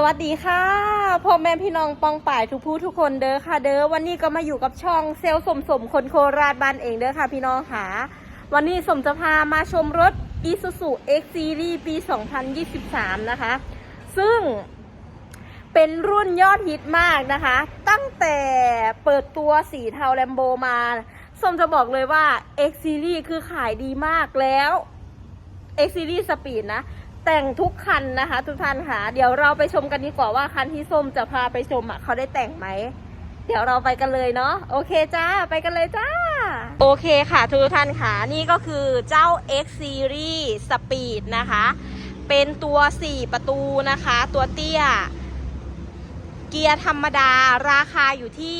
สวัสดีค่ะพ่อแม่พี่น้องปองป่ายทุกผู้ทุกคนเด้อค่ะ เด้อวันนี้ก็มาอยู่กับช่องเซลลสมสมคนโคราชบ้านเองเด้อค่ะ พี่น้องค่ะ วันนี้สมจะพามาชมรถ Isuzu X Series ปี 2023 นะคะ ซึ่งเป็นรุ่นยอดฮิตมากนะคะ ตั้งแต่เปิดตัวสีเทาแลมโบมา สมจะบอกเลยว่า X Series คือขายดีมากแล้ว X Series Speed นะ แต่งทุกคันนะคะ ทุกท่านค่ะเดี๋ยวเราไปชมกันดีกว่าว่าคันที่ส้มจะพาไปชมอะเขาได้แต่งไหมเดี๋ยวเราไปกันเลยเนาะโอเคจ้าไปกันเลยจ้า โอเคค่ะทุกท่านค่ะนี่ก็คือเจ้า X Series Speed นะคะ เป็นตัว 4 ประตูนะคะ ตัวเตี้ย เกียร์ธรรมดาราคาอยู่ที่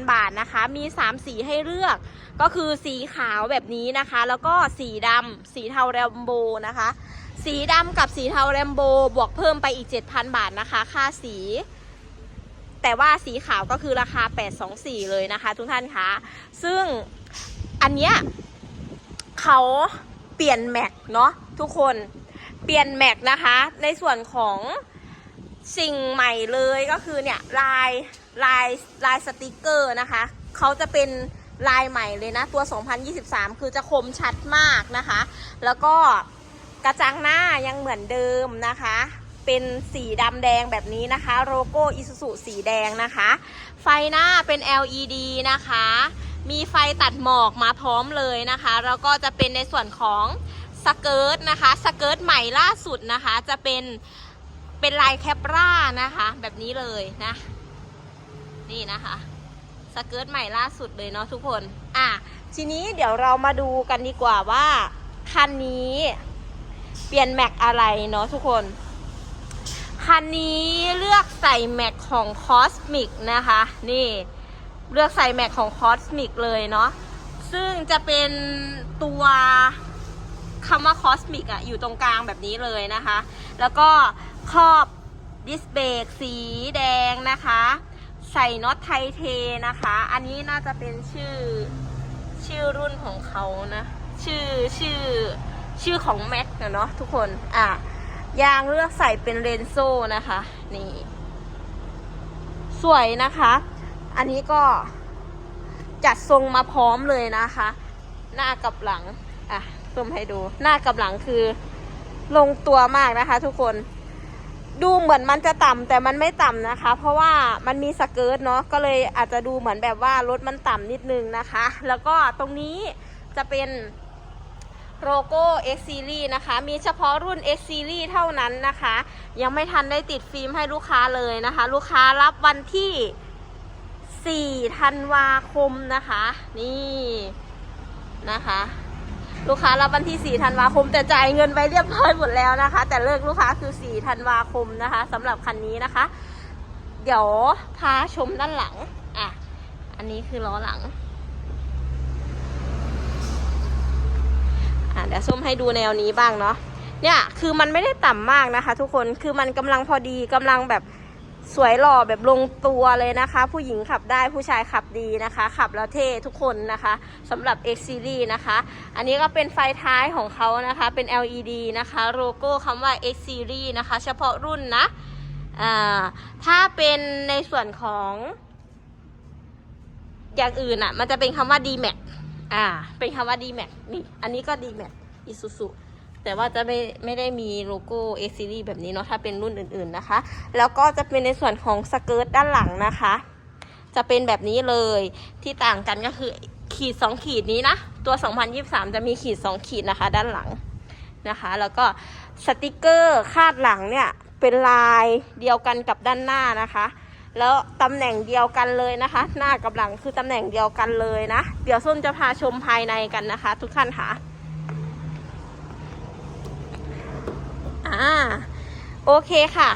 824,000 บาทนะคะ มี 3 สีให้เลือก ก็คือสีขาวแบบนี้นะคะ แล้วก็สีดำสีเทาแรมโบนะคะ สีดำกับสีเทาแรมโบบวกเพิ่มไปอีก 7,000 บาทนะคะ ค่าสี แต่ว่าสีขาวก็คือราคา 824 เลยนะคะ ทุกท่านคะ ซึ่งอันเนี้ยเขาเปลี่ยนแม็กเนาะทุกคน เปลี่ยนแม็กนะคะ ในส่วนของ สิ่งใหม่เลยก็คือเนี่ยลายลายลายสติกเกอร์นะคะเขาจะเป็นลายใหม่เลยนะตัว 2023 คือจะคมชัดมากนะคะ แล้วก็กระจังหน้ายังเหมือนเดิมนะคะ เป็นสีดำแดงแบบนี้นะคะ โลโก้อิซูซุสีแดงนะคะ ไฟหน้าเป็น LED นะคะ มีไฟตัดหมอกมาพร้อมเลยนะคะ แล้วก็จะเป็นในส่วนของสเกิร์ตนะคะ สเกิร์ตใหม่ล่าสุดนะคะ จะเป็น เป็นลายแคปรานะคะ แบบนี้เลยนะ นี่นะคะสเกิร์ตใหม่ล่าสุดเลยเนาะทุกคน อะ ทีนี้เดี๋ยวเรามาดูกันดีกว่าว่าคันนี้เปลี่ยนแม็กอะไรเนาะทุกคน คันนี้เลือกใส่แม็กของ Cosmic นะคะ นี่เลือกใส่แม็กของ Cosmic เลยเนาะ ซึ่งจะเป็นตัว คำว่า Cosmic อะอยู่ตรงกลางแบบนี้เลยนะคะ แล้วก็ครอบดิสเบรกสีแดงนะคะ ใส่น็อตไทเทนะคะ อันนี้น่าจะเป็นชื่อชื่อรุ่นของเขานะ ชื่อชื่อชื่อของแม็กเนาะทุกคนอะยางเลือกใส่เป็นเรนโซ่นะคะ นี่ สวยนะคะ อันนี้ก็จัดทรงมาพร้อมเลยนะคะ หน้ากับหลัง อะ ซูมให้ดู หน้ากับหลังคือ ลงตัวมากนะคะ ทุกคน ดูเหมือนมันจะต่ำแต่มันไม่ต่ำนะคะ เพราะว่ามันมีสเกิร์ตเนาะก็เลยอาจจะดูเหมือนแบบว่ารถมันต่ำนิดนึงนะคะ แล้วก็ตรงนี้จะเป็นโลโก้ X Series นะคะ มีเฉพาะรุ่น X Series เท่านั้นนะคะ ยังไม่ทันได้ติดฟิล์มให้ลูกค้าเลยนะคะ ลูกค้ารับวันที่ 4 ธันวาคมนะคะ นี่นะคะ ลูกค้ารับวันที่ 4 ธันวาคม แต่จ่ายเงินไปเรียบร้อยหมดแล้วนะคะ แต่เลิกลูกค้าคือ 4 ธันวาคมนะคะสำหรับคันนี้นะคะ เดี๋ยวพาชมด้านหลัง อะ อันนี้คือล้อหลัง อะเดี๋ยวส้มให้ดูแนวนี้บ้างเนาะเนี่ยคือมันไม่ได้ต่ำมากนะคะ ทุกคนคือมันกำลังพอดีกำลังแบบ สวยหล่อแบบลงตัวเลยนะคะ ผู้หญิงขับได้ผู้ชายขับดีนะคะ ขับแล้วเท่ทุกคนนะคะสำหรับ X Series นะคะ อันนี้ก็เป็นไฟท้ายของเขานะคะเป็น LED นะคะ โลโก้คำว่า X Series นะคะ เฉพาะรุ่นนะถ้าเป็นในส่วนของอย่างอื่นอะ่ะ มันจะเป็นคำว่า D Max อ่า เป็นคำว่า D Max นี่ อันนี้ก็ D Max Isuzu แต่ว่าจะไม่ไม่ได้มีโลโก้ A Series แบบนี้เนาะถ้าเป็นรุ่นอื่นๆนะคะ แล้วก็จะเป็นในส่วนของสเกิร์ตด้านหลังนะคะ จะเป็นแบบนี้เลยที่ต่างกันก็คือขีด 2 ขีดนี้นะตัว 2023 จะมีขีด 2 ขีดนะคะ ด้านหลังนะคะ แล้วก็สติกเกอร์คาดหลังเนี่ยเป็นลายเดียวกันกับด้านหน้านะคะ แล้วตำแหน่งเดียวกันเลยนะคะ หน้ากับหลังคือตำแหน่งเดียวกันเลยนะ เดี๋ยวส้มจะพาชมภายในกันนะคะ ทุกท่านค่ะ อ่าโอเคค่ะ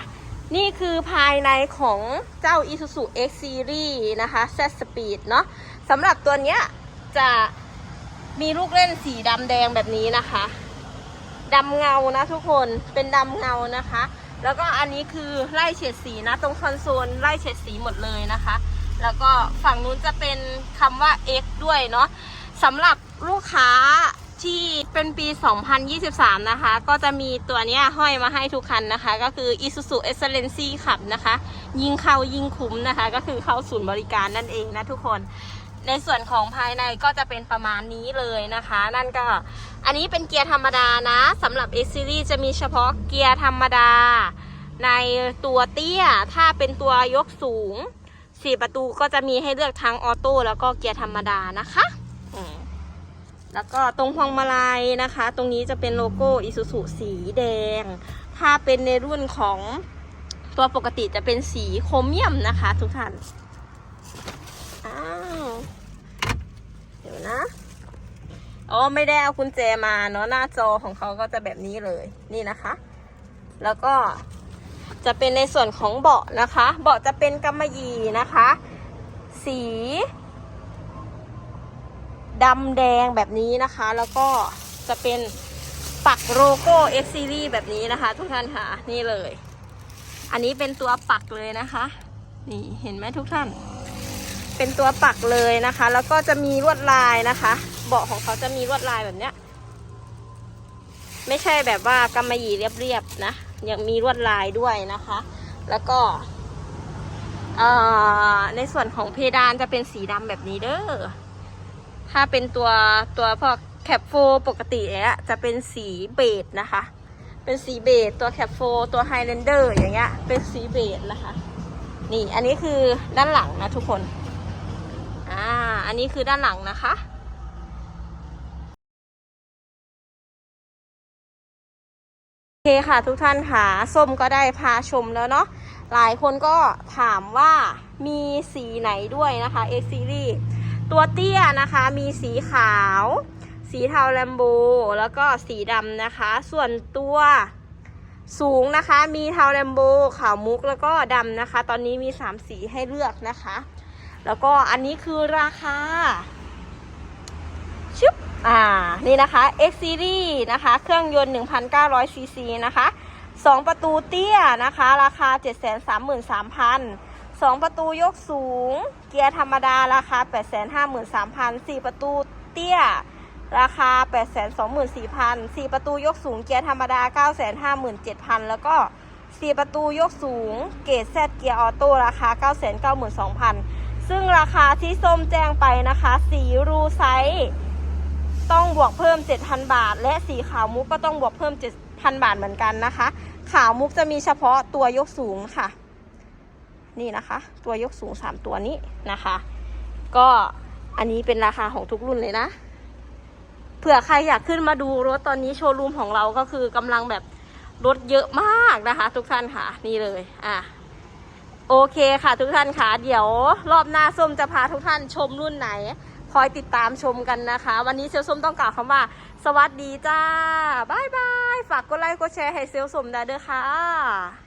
นี่คือภายในของเจ้า Isuzu X Series นะคะ Z Speed เนาะสำหรับตัวเนี้ยจะมีลูกเล่นสีดำแดงแบบนี้นะคะดำเงานะทุกคนเป็นดำเงานะคะ แล้วก็อันนี้คือไล่เฉดสีนะ ตรงคอนโซลไล่เฉดสีหมดเลยนะคะ แล้วก็ฝั่งนู้นจะเป็นคำว่า X ด้วยเนาะสำหรับลูกค้า ที่เป็นปี 2023 นะคะ ก็จะมีตัวนี้ห้อยมาให้ทุกคันนะคะ ก็คือ Isuzu Excellency ขับนะคะ ยิงเข้ายิงคุ้มนะคะ ก็คือเข้าศูนย์บริการนั่นเองนะทุกคน ในส่วนของภายในก็จะเป็นประมาณนี้เลยนะคะ นั่นก็ อันนี้เป็นเกียร์ธรรมดานะสำหรับ X Series จะมีเฉพาะเกียร์ธรรมดา ในตัวเตี้ย ถ้าเป็นตัวยกสูงสี่ประตูก็จะมีให้เลือกทั้งออโต้แล้วก็เกียร์ธรรมดานะคะ แล้วก็ตรงพวงมาลัยนะคะ ตรงนี้จะเป็นโลโก้อิ u z u สีแดง ถ้าเป็นในรุ่นของตัวปกติจะเป็นสีโครเมียมนะคะ ทุกท่าน อ้าว เดี๋ยวนะอ๋อไม่ได้เอากุญแจมาเนาะหน้าจอของเขาก็จะแบบนี้เลยนี่นะคะ แล้วก็จะเป็นในส่วนของเบาะนะคะ เบาะจะเป็นกำมะหยี่นะคะ สี ดำแดงแบบนี้นะคะ แล้วก็จะเป็นปักโลโก้ X Series แบบนี้นะคะ ทุกท่านค่ะนี่เลย อันนี้เป็นตัวปักเลยนะคะ นี่เห็นไหมทุกท่าน เป็นตัวปักเลยนะคะ แล้วก็จะมีลวดลายนะคะ เบาะของเขาจะมีลวดลายแบบเนี้ย ไม่ใช่แบบว่ากำมะหยี่เรียบๆนะยังมีลวดลายด้วยนะคะ แล้วก็ในส่วนของเพดานจะเป็นสีดำแบบนี้เด้อ ถ้าเป็นตัวตัวพวกแคปโฟปกติเนี่ยจะเป็นสีเบจนะคะ เป็นสีเบจตัวแคปโฟตัวไฮแลนเดอร์อย่างเงี้ย เป็นสีเบจนะคะ นี่อันนี้คือด้านหลังนะทุกคน อ่า อันนี้คือด้านหลังนะคะโอเคค่ะทุกท่านค่ะส้มก็ได้พาชมแล้วเนาะหลายคนก็ถามว่ามีสีไหนด้วยนะคะ X Series ตัวเตี้ยนะคะมีสีขาว สีเทาแลมโบแล้วก็สีดำนะคะ ส่วนตัวสูงนะคะมีเทาแลมโบขาวมุกแล้วก็ดำนะคะ ตอนนี้มี 3 สีให้เลือกนะคะ แล้วก็อันนี้คือราคาชึบอ่านี่นะคะ X Series นะคะ เครื่องยนต์ 1,900ซีซีนะคะ 2 ประตูเตี้ยนะคะ ราคา 733,000 2ประตูยกสูง เกียร์ธรรมดาราคา 853,000 4 ประตูเตี้ย ราคา 824,000 4 ประตูยกสูง เกียร์ธรรมดา 957,000 แล้วก็ 4 ประตูยกสูง เกรดแซดเกียร์ออโต้ราคา 992,000 ซึ่งราคาที่ส้มแจ้งไปนะคะ สีรูไซส์ต้องบวกเพิ่ม 7,000 บาท และสีขาวมุกก็ต้องบวกเพิ่ม 7,000 บาทเหมือนกันนะคะ ขาวมุกจะมีเฉพาะตัวยกสูงค่ะ นี่นะคะ ตัวยกสูง 3 ตัวนี้นะคะ ก็อันนี้เป็นราคาของทุกรุ่นเลยนะเผื่อใครอยากขึ้นมาดูรถตอนนี้โชว์รูมของเราก็คือกำลังแบบรถเยอะมากนะคะ ทุกท่านค่ะนี่เลยอะโอเคค่ะทุกท่านค่ะเดี๋ยวรอบหน้าส้มจะพาทุกท่านชมรุ่นไหน คอยติดตามชมกันนะคะ วันนี้เซลลส้มต้องกล่าวคำว่า สวัสดีจ้าบ๊ายบาย ฝากกดไลค์กดแชร์ให้เซลลส้มได้เด้อค่ะ